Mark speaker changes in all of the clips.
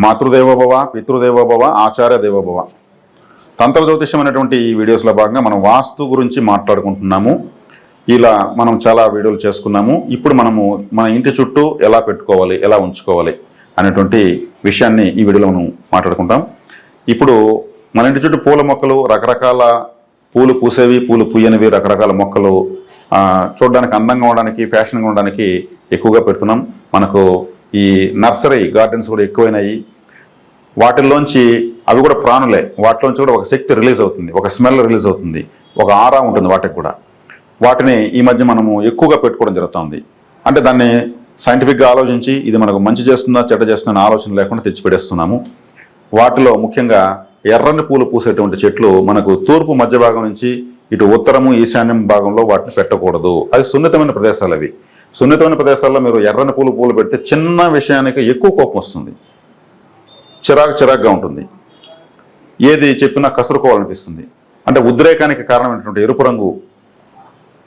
Speaker 1: మాతృదేవోభవ పితృదేవోభవ ఆచార్య దేవోభవ తంత్ర జ్యోతిష్యం అనేటువంటి ఈ వీడియోస్లో భాగంగా మనం వాస్తు గురించి మాట్లాడుకుంటున్నాము. ఇలా మనం చాలా వీడియోలు చేసుకున్నాము. ఇప్పుడు మనము మన ఇంటి చుట్టూ ఎలా పెట్టుకోవాలి ఎలా ఉంచుకోవాలి అనేటువంటి విషయాన్ని ఈ వీడియోలో మనం మాట్లాడుకుంటాం. ఇప్పుడు మన ఇంటి చుట్టూ పూల మొక్కలు రకరకాల పూలు పూసేవి పూలు పూయనివి రకరకాల మొక్కలు చూడడానికి అందంగా ఉండడానికి ఫ్యాషన్గా ఉండడానికి ఎక్కువగా పెడుతున్నాం. మనకు ఈ నర్సరీ గార్డెన్స్ కూడా ఎక్కువైనాయి. వాటిల్లోంచి అవి కూడా ప్రాణులే. వాటిలోంచి కూడా ఒక శక్తి రిలీజ్ అవుతుంది. ఒక స్మెల్ రిలీజ్ అవుతుంది. ఒక ఆరా ఉంటుంది వాటికి కూడా. వాటిని ఈ మధ్య మనము ఎక్కువగా పెట్టుకోవడం జరుగుతుంది. అంటే దాన్ని సైంటిఫిక్గా ఆలోచించి ఇది మనకు మంచి చేస్తుందా చెడ్డ చేస్తుందా ఆలోచన లేకుండా తెచ్చిపెట్టేస్తున్నాము. వాటిలో ముఖ్యంగా ఎర్రని పూలు పూసేటువంటి చెట్లు మనకు తూర్పు మధ్య భాగం నుంచి ఇటు ఉత్తరము ఈశాన్యం భాగంలో వాటిని పెట్టకూడదు. అది సున్నితమైన ప్రదేశాలు అవి. సున్నితమైన ప్రదేశాల్లో మీరు ఎర్రని పూలు పూలు పెడితే చిన్న విషయానికి ఎక్కువ కోపం వస్తుంది. చిరాకు చిరాకుగా ఉంటుంది. ఏది చెప్పినా కసురుకోవాలనిపిస్తుంది. అంటే ఉద్రేకానికి కారణమైనటువంటి ఎరుపు రంగు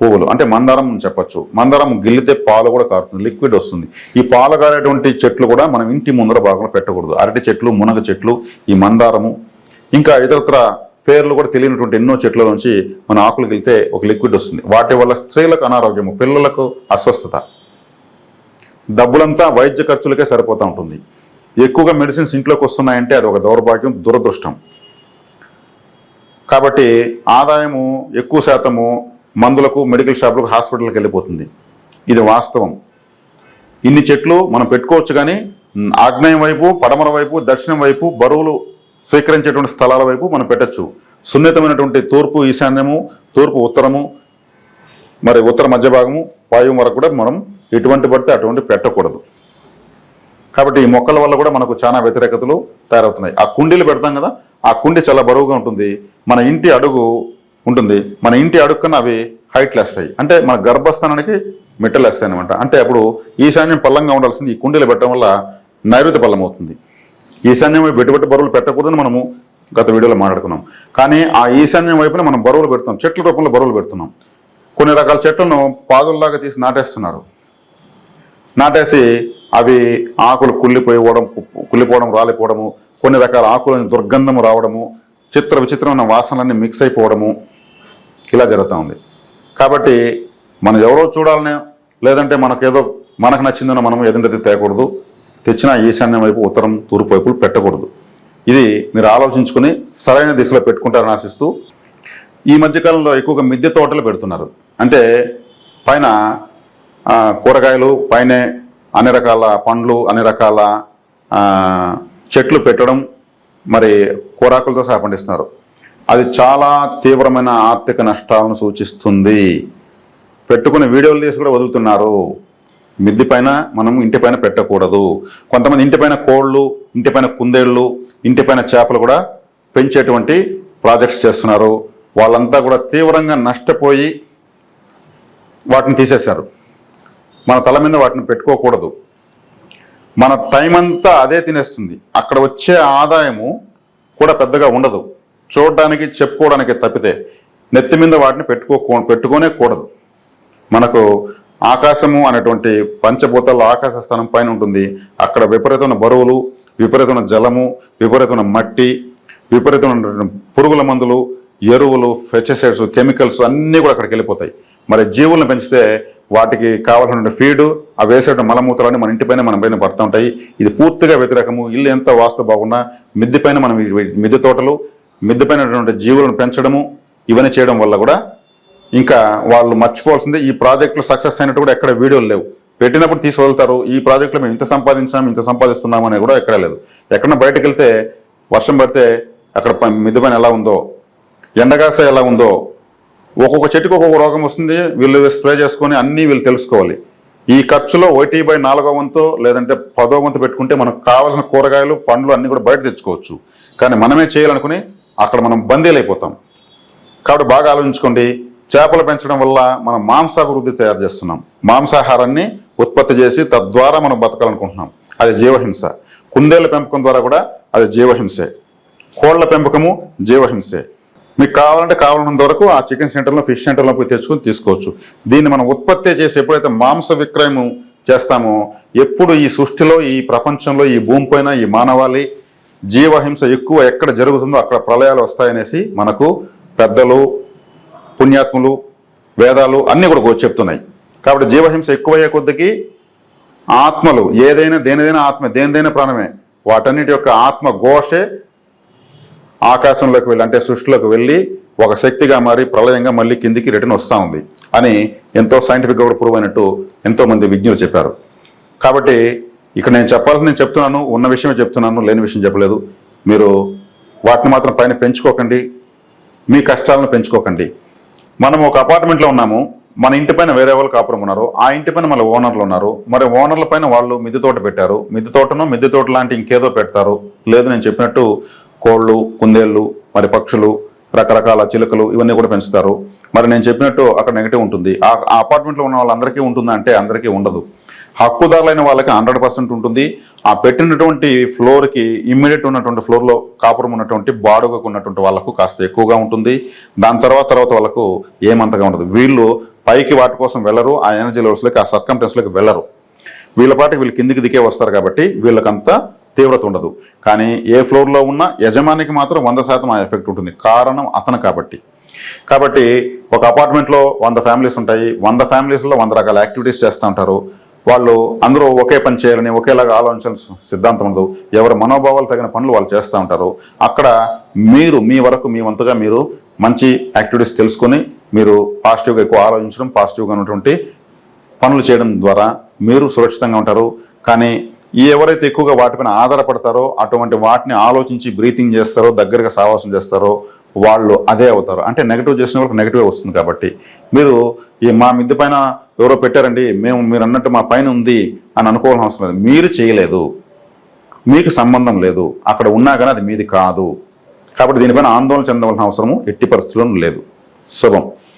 Speaker 1: పువ్వులు అంటే మందారం చెప్పచ్చు చెప్పొచ్చు. మందారం గిల్లితే పాలు కూడా కారుతుంది లిక్విడ్ వస్తుంది. ఈ పాలు కారేటువంటి చెట్లు కూడా మనం ఇంటి ముందర భాగంలో పెట్టకూడదు. అరటి చెట్లు మునగ చెట్లు ఈ మందారము ఇంకా ఇతరత్ర పేర్లు కూడా తెలియనటువంటి ఎన్నో చెట్ల నుంచి మన ఆకులు వెళ్తే ఒక లిక్విడ్ వస్తుంది. వాటి వల్ల స్త్రీలకు అనారోగ్యము పిల్లలకు అస్వస్థత. డబ్బులంతా వైద్య ఖర్చులకే సరిపోతూ ఉంటుంది. ఎక్కువగా మెడిసిన్స్ ఇంట్లోకి వస్తున్నాయంటే అది ఒక దౌర్భాగ్యం దురదృష్టం. కాబట్టి ఆదాయము ఎక్కువ శాతము మందులకు మెడికల్ షాపులకు హాస్పిటల్కి వెళ్ళిపోతుంది. ఇది వాస్తవం. ఇన్ని చెట్లు మనం పెట్టుకోవచ్చు కానీ ఆగ్నేయం వైపు పడమర వైపు దక్షిణం వైపు బరువులు స్వీకరించేటువంటి స్థలాల వైపు మనం పెట్టచ్చు. సున్నితమైనటువంటి తూర్పు ఈశాన్యము తూర్పు ఉత్తరము మరి ఉత్తర మధ్య భాగము వాయువు వరకు కూడా మనం ఎటువంటి పడితే అటువంటి పెట్టకూడదు. కాబట్టి ఈ మొక్కల వల్ల కూడా మనకు చాలా వ్యతిరేకతలు తయారవుతున్నాయి. ఆ కుండీలు పెడతాం కదా ఆ కుండీ చాలా బరువుగా ఉంటుంది. మన ఇంటి అడుగు ఉంటుంది. మన ఇంటి అడుగు కన్నా అవి హైట్ లేస్తాయి అంటే మన గర్భస్థానానికి మెట్టలు వేస్తాయి అనమాట అంటే అప్పుడు ఈశాన్యం పల్లంగా ఉండాల్సింది ఈ కుండీలు పెట్టడం వల్ల నైరుతి పల్లం అవుతుంది. ఈశాన్యం వైపు పెట్టుబడి బరువులు పెట్టకూడదని మనము గత వీడియోలో మాట్లాడుకున్నాం. కానీ ఆ ఈశాన్యం వైపున మనం బరువులు పెడుతున్నాం. చెట్ల రూపంలో బరువులు పెడుతున్నాం. కొన్ని రకాల చెట్లను పాదుల్లాగా తీసి నాటేస్తున్నారు. నాటేసి అవి ఆకులు కుళ్ళిపోయిపోవడం కుళ్ళిపోవడం రాలిపోవడము కొన్ని రకాల ఆకులను దుర్గంధము రావడము చిత్ర విచిత్రమైన వాసనలన్నీ మిక్స్ అయిపోవడము ఇలా జరుగుతూ ఉంది. కాబట్టి మనం ఎవరో చూడాలని లేదంటే మనకేదో మనకు నచ్చిందని మనం ఎదుటి తేకూడదు. తెచ్చిన ఈశాన్యం వైపు ఉత్తరం తూర్పు వైపులు పెట్టకూడదు. ఇది మీరు ఆలోచించుకుని సరైన దిశలో పెట్టుకుంటారని ఆశిస్తూ ఈ మధ్యకాలంలో ఎక్కువగా మిద్దె తోటలు పెడుతున్నారు. అంటే పైన కూరగాయలు పైనే అన్ని రకాల పండ్లు అన్ని రకాల చెట్లు పెట్టడం మరి కూరాకులతో సహా పండిస్తున్నారు. అది చాలా తీవ్రమైన ఆర్థిక నష్టాలను సూచిస్తుంది. పెట్టుకుని వీడియోలు తీసి కూడా వదులుతున్నారు. మిద్ది పైన మనం ఇంటి పైన పెట్టకూడదు. కొంతమంది ఇంటి పైన కోళ్ళు ఇంటి పైన కుందేళ్ళు ఇంటి పైన చేపలు కూడా పెంచేటువంటి ప్రాజెక్ట్స్ చేస్తున్నారు. వాళ్ళంతా కూడా తీవ్రంగా నష్టపోయి వాటిని తీసేశారు. మన తల మీద వాటిని పెట్టుకోకూడదు. మన టైం అంతా అదే తినేస్తుంది. అక్కడ వచ్చే ఆదాయము కూడా పెద్దగా ఉండదు. చూడడానికి చెప్పుకోవడానికి తప్పితే నెత్తి మీద వాటిని పెట్టుకో పెట్టుకోనే కూడదు. మనకు ఆకాశము అనేటువంటి పంచభూతాల ఆకాశ స్థానం పైన ఉంటుంది. అక్కడ విపరీతమైన బరువులు విపరీతమైన జలము విపరీతమైన మట్టి విపరీతమైన పురుగుల మందులు ఎరువులు పెస్టిసైడ్స్ కెమికల్స్ అన్నీ కూడా అక్కడికి వెళ్ళిపోతాయి. మరి జీవులను పెంచితే వాటికి కావాల్సిన ఫీడు ఆ వేసే మలమూత్రాన్ని మన ఇంటిపైన మన పైన పడుతూ ఉంటాయి. ఇది పూర్తిగా వ్యతిరేకము. ఇల్లు ఎంత వాస్తు బాగున్నా మిద్దె పైన మనం మిద్దె తోటలు మిద్దె పైన జీవులను పెంచడము ఇవన్నీ చేయడం వల్ల కూడా ఇంకా వాళ్ళు మర్చిపోవాల్సిందే ఈ ప్రాజెక్టులు సక్సెస్ అయినట్టు కూడా ఎక్కడ వీడియోలు లేవు. పెట్టినప్పుడు తీసి వదులుతారు ఈ ప్రాజెక్టులో మేము ఇంత సంపాదించాం ఇంత సంపాదిస్తున్నాం అనేది కూడా ఎక్కడ లేదు. ఎక్కడన్నా బయటకు వెళ్తే వర్షం పడితే అక్కడ ప- ఎలా ఉందో ఎండగాస ఎలా ఉందో ఒక్కొక్క చెట్టుకు ఒక్కొక్క రోగం వస్తుంది వీళ్ళు స్ప్రే చేసుకొని అన్నీ వీళ్ళు తెలుసుకోవాలి. ఈ ఖర్చులో ఒకటి బై నాలుగో వంతు లేదంటే పదో వంతు పెట్టుకుంటే మనకు కావాల్సిన కూరగాయలు పండ్లు అన్నీ కూడా బయట తెచ్చుకోవచ్చు. కానీ మనమే చేయాలనుకుని అక్కడ మనం బందీలు అయిపోతాం కాబట్టి బాగా ఆలోచించుకోండి చేపలు పెంచడం వల్ల మనం మాంసాభివృద్ధి తయారు చేస్తున్నాం. మాంసాహారాన్ని ఉత్పత్తి చేసి తద్వారా మనం బతకాలనుకుంటున్నాం. అది జీవహింస. కుందేళ్ళ పెంపకం ద్వారా కూడా అది జీవహింసే. కోళ్ళ పెంపకము జీవహింసే. మీకు కావాలంటే కావాలన్నంత వరకు ఆ చికెన్ సెంటర్లో ఫిష్ సెంటర్లో పోయి తెచ్చుకొని తీసుకోవచ్చు. దీన్ని మనం ఉత్పత్తి చేసి ఎప్పుడైతే మాంస విక్రయం చేస్తామో ఎప్పుడు ఈ సృష్టిలో ఈ ప్రపంచంలో ఈ భూమిపైన ఈ మానవాళి జీవహింస ఎక్కువ ఎక్కడ జరుగుతుందో అక్కడ ప్రళయాలు వస్తాయనేసి మనకు పెద్దలు పుణ్యాత్ములు వేదాలు అన్నీ కూడా చెప్తున్నాయి. కాబట్టి జీవహింస ఎక్కువయ్యే కొద్దికి ఆత్మలు ఏదైనా దేనిదైనా ఆత్మ దేనిదైనా ప్రాణమే వాటన్నిటి యొక్క ఆత్మ ఘోషే ఆకాశంలోకి వెళ్ళి అంటే సృష్టిలోకి వెళ్ళి ఒక శక్తిగా మారి ప్రళయంగా మళ్ళీ కిందికి రిటర్న్ వస్తూ ఉంది అని ఎంతో సైంటిఫిక్గా కూడా ప్రూవ్ అయినట్టు ఎంతోమంది విజ్ఞులు చెప్పారు. కాబట్టి ఇక్కడ నేను చెప్పాల్సి నేను చెప్తున్నాను ఉన్న విషయమే చెప్తున్నాను లేని విషయం చెప్పలేదు. మీరు వాటిని మాత్రం పైన పెంచుకోకండి మీ కష్టాలను పెంచుకోకండి. మనం ఒక అపార్ట్మెంట్లో ఉన్నాము మన ఇంటి పైన వేరే వాళ్ళు కాపురం ఉన్నారు ఆ ఇంటి పైన మళ్ళీ ఓనర్లు ఉన్నారు మరి ఓనర్ల పైన వాళ్ళు మిద్దె తోట పెట్టారు మిద్దె తోటను మిద్దె తోట లాంటి ఇంకేదో పెడతారు లేదు నేను చెప్పినట్టు కోళ్ళు కుందేళ్ళు మరి పక్షులు రకరకాల చిలుకలు ఇవన్నీ కూడా పెంచుతారు. మరి నేను చెప్పినట్టు అక్కడ నెగిటివ్ ఉంటుంది. ఆ అపార్ట్మెంట్లో ఉన్న వాళ్ళందరికీ ఉంటుందంటే అందరికీ ఉండదు. హక్కుదారులైన వాళ్ళకి హండ్రెడ్ పర్సెంట్ ఉంటుంది. ఆ పెట్టినటువంటి ఫ్లోర్కి ఇమ్మీడియట్ ఉన్నటువంటి ఫ్లోర్లో కాపురం ఉన్నటువంటి బాడుగకు ఉన్నటువంటి వాళ్ళకు కాస్త ఎక్కువగా ఉంటుంది. దాని తర్వాత తర్వాత వాళ్ళకు ఏమంతగా ఉండదు. వీళ్ళు పైకి వాటి కోసం వెళ్ళరు ఆ ఎనర్జీ లెవెల్స్లోకి ఆ సర్కంటెన్స్లోకి వెళ్ళరు. వీళ్ళ పాటికి వీళ్ళు కిందికి దిగే వస్తారు కాబట్టి వీళ్ళకంత తీవ్రత ఉండదు. కానీ ఏ ఫ్లోర్లో ఉన్న యజమానికి మాత్రం వంద శాతం ఆ ఎఫెక్ట్ ఉంటుంది. కారణం అతను కాబట్టి. కాబట్టి ఒక అపార్ట్మెంట్లో వంద ఫ్యామిలీస్ ఉంటాయి. వంద ఫ్యామిలీస్లో వంద రకాల యాక్టివిటీస్ చేస్తూ ఉంటారు. వాళ్ళు అందరూ ఒకే పని చేయాలని ఒకేలాగా ఆలోచించాల్సిన సిద్ధాంతం ఉండదు. ఎవరి మనోభావాలు తగిన పనులు వాళ్ళు చేస్తూ ఉంటారు. అక్కడ మీరు మీ వరకు మీ వంతుగా మీరు మంచి యాక్టివిటీస్ తెలుసుకొని మీరు పాజిటివ్గా ఎక్కువ ఆలోచించడం పాజిటివ్గా ఉన్నటువంటి పనులు చేయడం ద్వారా మీరు సురక్షితంగా ఉంటారు. కానీ ఎవరైతే ఎక్కువగా వాటిపైన ఆధారపడతారో అటువంటి వాటిని ఆలోచించి బ్రీతింగ్ చేస్తారో దగ్గరగా సావాసం చేస్తారో వాళ్ళు అదే అవుతారు. అంటే నెగిటివ్ చేసిన వాళ్ళకి నెగిటివ్ వస్తుంది కాబట్టి. మీరు ఈ మా మిద్ది పైన ఎవరో పెట్టారండి మేము మీరు అన్నట్టు మా పైన ఉంది అని అనుకోవాల్సిన అవసరం లేదు. మీరు చేయలేదు. మీకు సంబంధం లేదు. అక్కడ ఉన్నా కానీ అది మీది కాదు. కాబట్టి దీనిపైన ఆందోళన చెందవలసిన అవసరము ఎట్టి పరిస్థితుల్లో లేదు. శుభం.